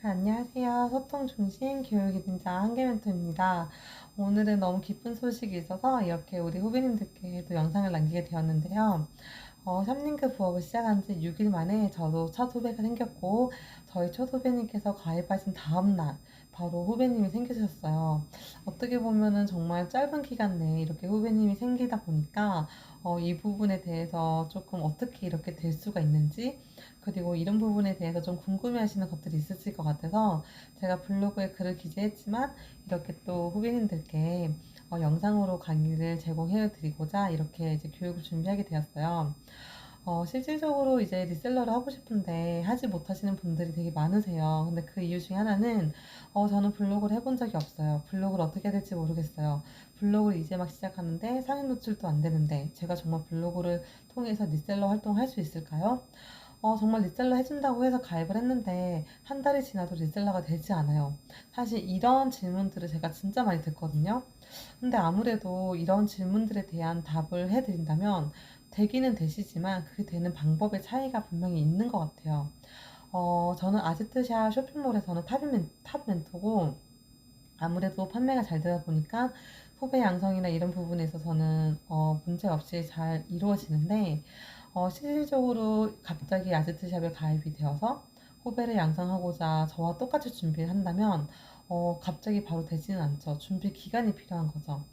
안녕하세요. 소통 중심 교육이 등장 한계 멘토입니다. 오늘은 너무 기쁜 소식이 있어서 이렇게 우리 후배님들께도 영상을 남기게 되었는데요. 어, 샵링크 부업을 시작한 지 6일 만에 저도 첫 후배가 생겼고 저희 첫 후배님께서 가입하신 다음날 바로 후배님이 생기셨어요. 어떻게 보면은 정말 짧은 기간 내에 이렇게 후배님이 생기다 보니까 어, 이 부분에 대해서 조금 어떻게 이렇게 될 수가 있는지 그리고 이런 부분에 대해서 좀 궁금해 하시는 것들이 있으실 것 같아서 제가 블로그에 글을 기재했지만 이렇게 또 후배님들께 어, 영상으로 강의를 제공해 드리고자 이렇게 이제 교육을 준비하게 되었어요. 어, 실질적으로 이제 리셀러를 하고 싶은데 하지 못하시는 분들이 되게 많으세요. 근데 그 이유 중에 하나는 어, 저는 블로그를 해본 적이 없어요. 블로그를 어떻게 해야 될지 모르겠어요. 블로그를 이제 막 시작하는데 상인 노출도 안 되는데 제가 정말 블로그를 통해서 리셀러 활동을 할 수 있을까요? 어, 정말 리셀러 해준다고 해서 가입을 했는데 한 달이 지나도 리셀러가 되지 않아요. 사실 이런 질문들을 제가 진짜 많이 듣거든요. 근데 아무래도 이런 질문들에 대한 답을 해드린다면 되기는 되시지만 그게 되는 방법의 차이가 분명히 있는 것 같아요. 어, 저는 아지트샵 쇼핑몰에서는 탑, 멘, 탑 멘토고 아무래도 판매가 잘 되다 보니까 후배 양성이나 이런 부분에 있어서는 어, 문제 없이 잘 이루어지는데 어, 실질적으로 갑자기 아지트샵에 가입이 되어서 후배를 양성하고자 저와 똑같이 준비를 한다면 어, 갑자기 바로 되지는 않죠. 준비 기간이 필요한 거죠.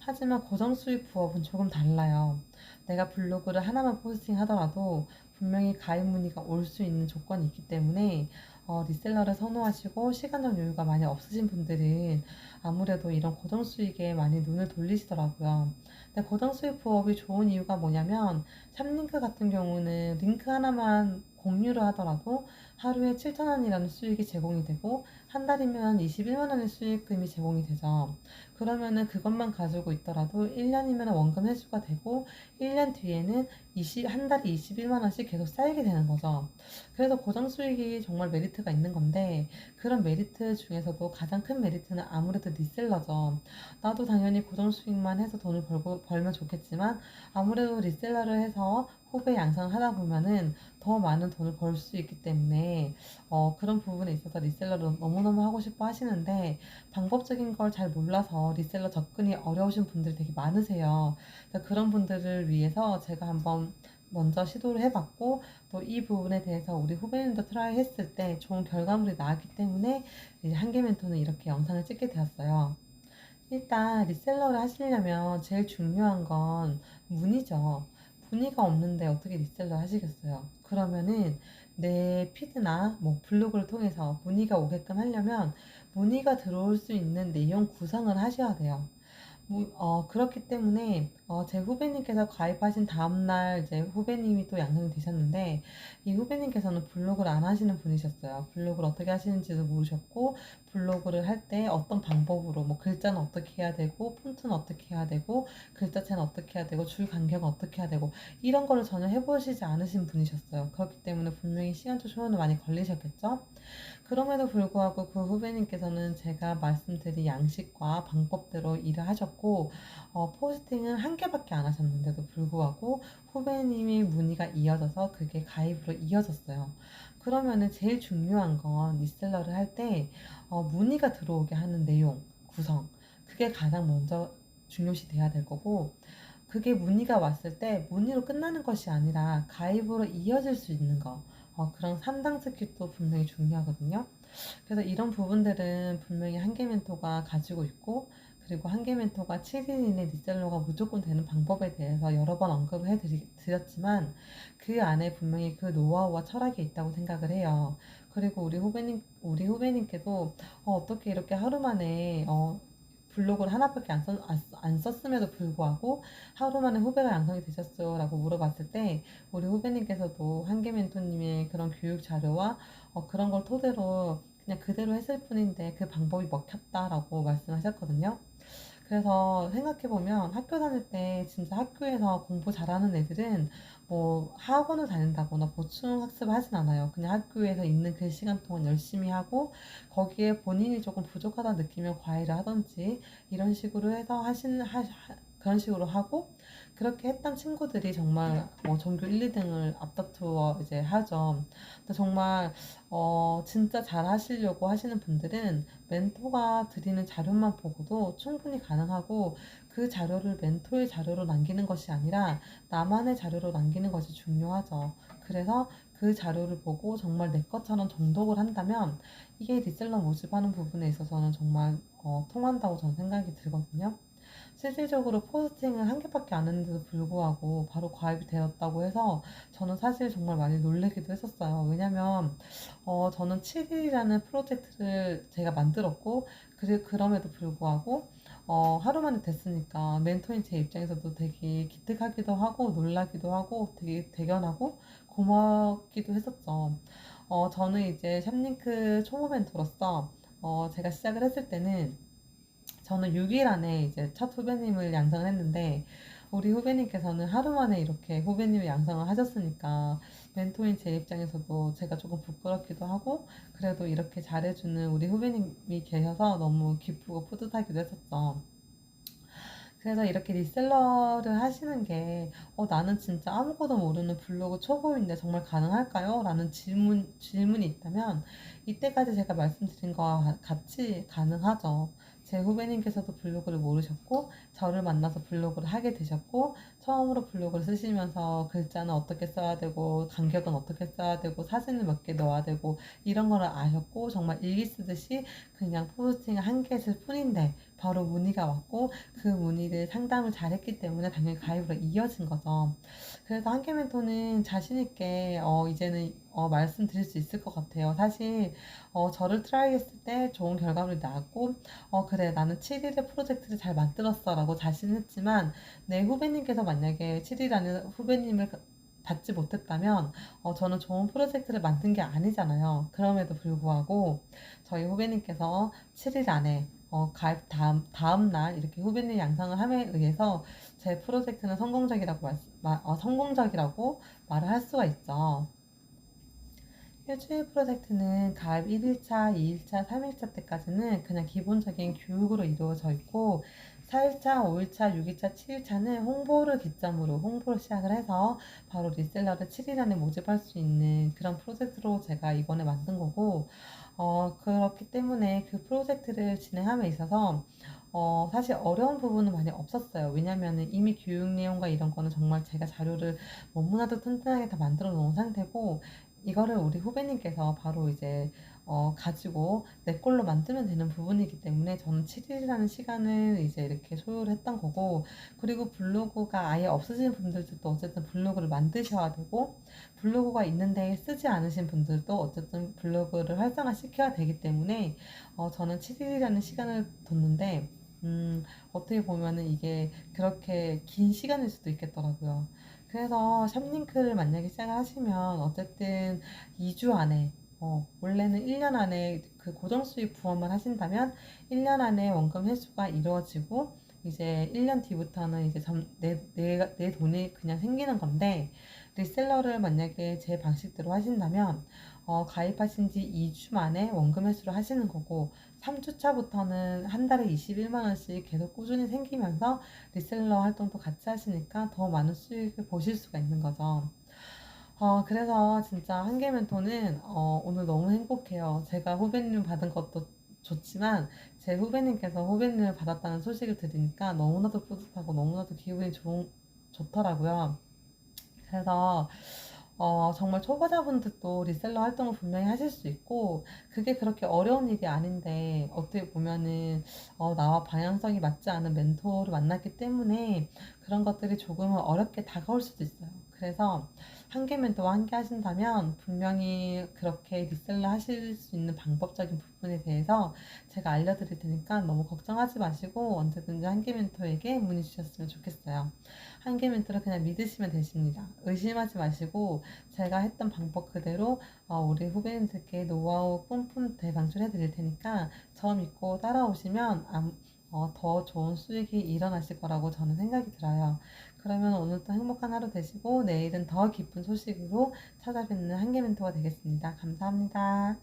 하지만 고정 수익 부업은 조금 달라요. 내가 블로그를 하나만 포스팅 하더라도 분명히 가입 문의가 올 수 있는 조건이 있기 때문에 어, 리셀러를 선호하시고 시간적 여유가 많이 없으신 분들은 아무래도 이런 고정 수익에 많이 눈을 돌리시더라고요. 근데 고정 수익 부업이 좋은 이유가 뭐냐면 샵링크 같은 경우는 링크 하나만 공유를 하더라도 하루에 7,000원이라는 수익이 제공이 되고 한 달이면 21만 원의 수익금이 제공이 되죠. 그러면은 그것만 가지고 있더라도 1년이면 원금 회수가 되고 1년 뒤에는 20, 한 달에 21만 원씩 계속 쌓이게 되는 거죠. 그래서 고정 수익이 정말 메리트가 있는 건데 그런 메리트 중에서도 가장 큰 메리트는 아무래도 리셀러죠. 나도 당연히 고정 수익만 해서 돈을 벌고 벌면 좋겠지만 아무래도 리셀러를 해서 후배 양성을 하다 보면은 더 많은 돈을 벌 수 있기 때문에 어, 그런 부분에 있어서 리셀러를 너무너무 하고 싶어 하시는데 방법적인 걸 잘 몰라서 리셀러 접근이 어려우신 분들이 되게 많으세요. 그런 분들을 위해서 제가 한번 먼저 시도를 해봤고 또 이 부분에 대해서 우리 후배님도 트라이 했을 때 좋은 결과물이 나왔기 때문에 한계 멘토는 이렇게 영상을 찍게 되었어요. 일단 리셀러를 하시려면 제일 중요한 건 문의죠. 문의가 없는데 어떻게 리셀러 하시겠어요? 그러면은 내 피드나 뭐 블로그를 통해서 문의가 오게끔 하려면 문의가 들어올 수 있는 내용 구성을 하셔야 돼요. 뭐, 어, 그렇기 때문에 어, 제 후배님께서 가입하신 다음날 이제 후배님이 또 양성이 되셨는데 이 후배님께서는 블로그를 안 하시는 분이셨어요. 블로그를 어떻게 하시는지도 모르셨고 블로그를 할 때 어떤 방법으로 뭐 글자는 어떻게 해야 되고 폰트는 어떻게 해야 되고 글자체는 어떻게 해야 되고 줄 간격은 어떻게 해야 되고 이런 거를 전혀 해보시지 않으신 분이셨어요. 그렇기 때문에 분명히 시간적 소요는 많이 걸리셨겠죠. 그럼에도 불구하고 그 후배님께서는 제가 말씀드린 양식과 방법대로 일을 하셨고 어, 포스팅은 한 개밖에 안 하셨는데도 불구하고 후배님이 문의가 이어져서 그게 가입으로 이어졌어요. 그러면은 제일 중요한 건 리셀러를 할때 어, 문의가 들어오게 하는 내용, 구성 그게 가장 먼저 중요시 돼야 될 거고 그게 문의가 왔을 때 문의로 끝나는 것이 아니라 가입으로 이어질 수 있는 거 어, 그런 3당 스킬도 분명히 중요하거든요. 그래서 이런 부분들은 분명히 한계 멘토가 가지고 있고 그리고 한계 멘토가 7일 이내 리셀러가 무조건 되는 방법에 대해서 여러 번 언급을 해드렸지만 그 안에 분명히 그 노하우와 철학이 있다고 생각을 해요. 그리고 우리 후배님, 우리 후배님께도 어, 떻게 이렇게 하루 만에 어, 블로그를 하나밖에 안, 썼, 안 썼음에도 불구하고 하루 만에 후배가 양성이 되셨어요 라고 물어봤을 때 우리 후배님께서도 한계 멘토님의 그런 교육 자료와 어, 그런 걸 토대로 그냥 그대로 했을 뿐인데 그 방법이 먹혔다라고 말씀하셨거든요. 그래서 생각해보면 학교 다닐 때 진짜 학교에서 공부 잘하는 애들은 뭐 학원을 다닌다거나 보충 학습을 하진 않아요. 그냥 학교에서 있는 그 시간 동안 열심히 하고 거기에 본인이 조금 부족하다 느끼면 과외를 하던지 이런 식으로 해서 하시는 하, 그런 식으로 하고 그렇게 했던 친구들이 정말 뭐 전교 1, 2등을 앞다투어 이제 하죠. 근데 정말 어 진짜 잘 하시려고 하시는 분들은 멘토가 드리는 자료만 보고도 충분히 가능하고 그 자료를 멘토의 자료로 남기는 것이 아니라 나만의 자료로 남기는 것이 중요하죠. 그래서 그 자료를 보고 정말 내 것처럼 정독을 한다면 이게 리셀러 모집하는 부분에 있어서는 정말 어, 통한다고 저는 생각이 들거든요. 실질적으로 포스팅을 한 개밖에 안 했는데도 불구하고 바로 가입이 되었다고 해서 저는 사실 정말 많이 놀래기도 했었어요. 왜냐면 어, 저는 7일이라는 프로젝트를 제가 만들었고 그래, 그럼에도 불구하고 어, 하루 만에 됐으니까 멘토인 제 입장에서도 되게 기특하기도 하고 놀라기도 하고 되게 대견하고 고맙기도 했었죠. 어, 저는 이제 샵링크 초보 멘토로서 어, 제가 시작을 했을 때는 저는 6일 안에 이제 첫 후배님을 양성을 했는데 우리 후배님께서는 하루 만에 이렇게 후배님을 양성을 하셨으니까 멘토인 제 입장에서도 제가 조금 부끄럽기도 하고 그래도 이렇게 잘해주는 우리 후배님이 계셔서 너무 기쁘고 뿌듯하기도 했었죠. 그래서 이렇게 리셀러를 하시는 게, 어, 나는 진짜 아무것도 모르는 블로그 초보인데 정말 가능할까요? 라는 질문, 질문이 있다면, 이때까지 제가 말씀드린 거와 같이 가능하죠. 제 후배님께서도 블로그를 모르셨고, 저를 만나서 블로그를 하게 되셨고, 처음으로 블로그를 쓰시면서 글자는 어떻게 써야 되고, 간격은 어떻게 써야 되고, 사진을 몇 개 넣어야 되고, 이런 거를 아셨고, 정말 일기 쓰듯이 그냥 포스팅을 한개 했을 뿐인데, 바로 문의가 왔고, 그 문의를 상담을 잘했기 때문에 당연히 가입으로 이어진 거죠. 그래서 한개 멘토는 자신 있게, 어, 이제는, 어, 말씀드릴 수 있을 것 같아요. 사실, 어, 저를 트라이 했을 때 좋은 결과물이 나왔고, 어, 그래, 나는 7일의 프로젝트를 잘 만들었어. 라고 자신했지만, 내 후배님께서 만약에 7일이라는 후배님을 받지 못했다면, 어, 저는 좋은 프로젝트를 만든 게 아니잖아요. 그럼에도 불구하고, 저희 후배님께서 7일 안에 어, 가입 다음, 다음 날 이렇게 후배님 양성을 함에 의해서 제 프로젝트는 성공적이라고 말, 마, 어, 성공적이라고 말을 할 수가 있죠. 일주일 프로젝트는 가입 1일차, 2일차, 3일차 때까지는 그냥 기본적인 교육으로 이루어져 있고 4일차, 5일차, 6일차, 7일차는 홍보를 기점으로 홍보를 시작을 해서 바로 리셀러를 7일 안에 모집할 수 있는 그런 프로젝트로 제가 이번에 만든 거고 어, 그렇기 때문에 그 프로젝트를 진행함에 있어서 어, 사실 어려운 부분은 많이 없었어요. 왜냐면은 이미 교육 내용과 이런 거는 정말 제가 자료를 너무나도 튼튼하게 다 만들어 놓은 상태고 이거를 우리 후배님께서 바로 이제 어, 가지고 내 걸로 만들면 되는 부분이기 때문에 저는 7일이라는 시간을 이제 이렇게 소요를 했던 거고 그리고 블로그가 아예 없으신 분들도 또 어쨌든 블로그를 만드셔야 되고 블로그가 있는데 쓰지 않으신 분들도 어쨌든 블로그를 활성화 시켜야 되기 때문에 어, 저는 7일이라는 시간을 뒀는데 음, 어떻게 보면은 이게 그렇게 긴 시간일 수도 있겠더라고요. 그래서 샵링크를 만약에 시작을 하시면 어쨌든 2주 안에 어, 원래는 1년 안에 그 고정 수익 부업만 하신다면 1년 안에 원금 회수가 이루어지고 이제 1년 뒤부터는 이제 점, 내, 내, 내 돈이 그냥 생기는 건데 리셀러를 만약에 제 방식대로 하신다면 어, 가입하신 지 2주 만에 원금 회수를 하시는 거고 3주 차부터는 한 달에 21만 원씩 계속 꾸준히 생기면서 리셀러 활동도 같이 하시니까 더 많은 수익을 보실 수가 있는 거죠. 어, 그래서 진짜 한개 멘토는 어, 오늘 너무 행복해요. 제가 후배님 받은 것도 좋지만 제 후배님께서 후배님을 받았다는 소식을 들으니까 너무나도 뿌듯하고 너무나도 기분이 좋, 좋더라고요. 그래서 어, 정말 초보자분들도 리셀러 활동을 분명히 하실 수 있고, 그게 그렇게 어려운 일이 아닌데, 어떻게 보면은, 어, 나와 방향성이 맞지 않은 멘토를 만났기 때문에 그런 것들이 조금은 어렵게 다가올 수도 있어요. 그래서 한 개 멘토와 함께 하신다면 분명히 그렇게 리셀러 하실 수 있는 방법적인 부분에 대해서 제가 알려드릴 테니까 너무 걱정하지 마시고 언제든지 한 개 멘토에게 문의 주셨으면 좋겠어요. 한 개 멘토를 그냥 믿으시면 되십니다. 의심하지 마시고 제가 했던 방법 그대로 어, 우리 후배님들께 노하우 뿜뿜 대방출해 드릴 테니까 저 믿고 따라오시면 어, 더 좋은 수익이 일어나실 거라고 저는 생각이 들어요. 그러면 오늘도 행복한 하루 되시고 내일은 더 기쁜 소식으로 찾아뵙는 한개 멘토가 되겠습니다. 감사합니다.